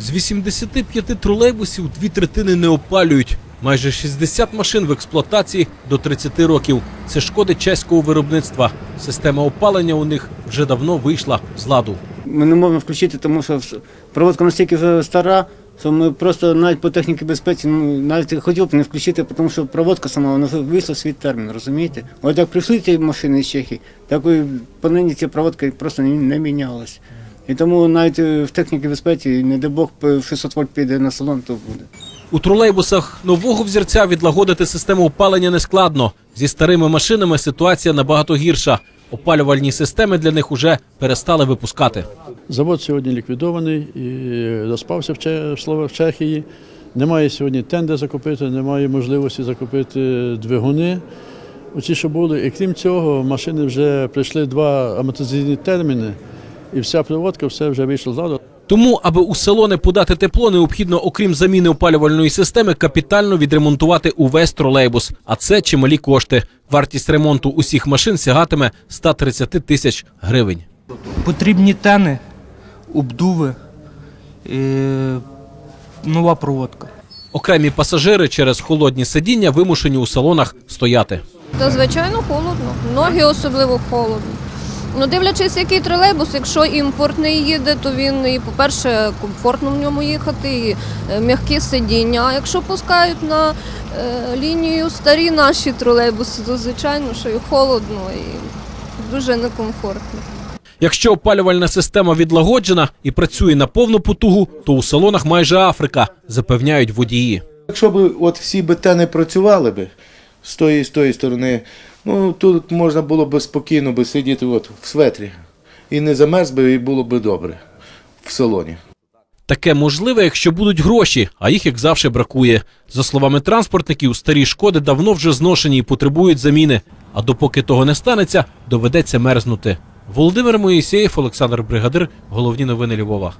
З 85 тролейбусів дві третини не опалюють. Майже 60 машин в експлуатації до 30 років. Це шкоди чеського виробництва. Система опалення у них вже давно вийшла з ладу. Ми не можемо включити, тому що проводка настільки стара, що ми просто навіть по техніці безпеці, ну навіть хотів б не включити, тому що проводка сама вона вийшла свій термін, розумієте? От як прийшли ті машини з Чехії, так і по нині ця проводка просто не мінялась. І тому навіть е, в техніці безпеці, не дай Бог, п- 600 вольт піде на салон, то буде. У тролейбусах нового взірця відлагодити систему опалення не складно. Зі старими машинами ситуація набагато гірша. Опалювальні системи для них уже перестали випускати. Завод сьогодні ліквідований і розпався в, Че- в Чехії. Немає сьогодні тенде закупити, немає можливості закупити двигуни. Оці, що були. І крім цього, машини вже пройшли два амортизаційні терміни, і вся проводка все вже вийшла з ладу. Тому, аби у салони подати тепло, необхідно, окрім заміни опалювальної системи, капітально відремонтувати увесь тролейбус. А це чималі кошти. Вартість ремонту усіх машин сягатиме 130 тисяч гривень. Потрібні тени, обдуви, е, нова проводка. Окремі пасажири через холодні сидіння вимушені у салонах стояти. Та звичайно холодно. Ноги особливо холодно. Ну, дивлячись, який тролейбус, якщо імпортний їде, то він і, по-перше, комфортно в ньому їхати, і е, м'які сидіння. А якщо пускають на е, лінію старі наші тролейбуси, то звичайно, що і холодно, і дуже некомфортно. Якщо опалювальна система відлагоджена і працює на повну потугу, то у салонах майже Африка, запевняють водії. Якщо б от всі би те не працювали би з тої з тої сторони, ну тут можна було б спокійно би сидіти от в светрі. І не замерз би, і було б добре в салоні. Таке можливе, якщо будуть гроші, а їх як завжди бракує. За словами транспортників, старі шкоди давно вже зношені і потребують заміни. А допоки того не станеться, доведеться мерзнути. Володимир Моїсеєв, Олександр Бригадир, головні новини Львова.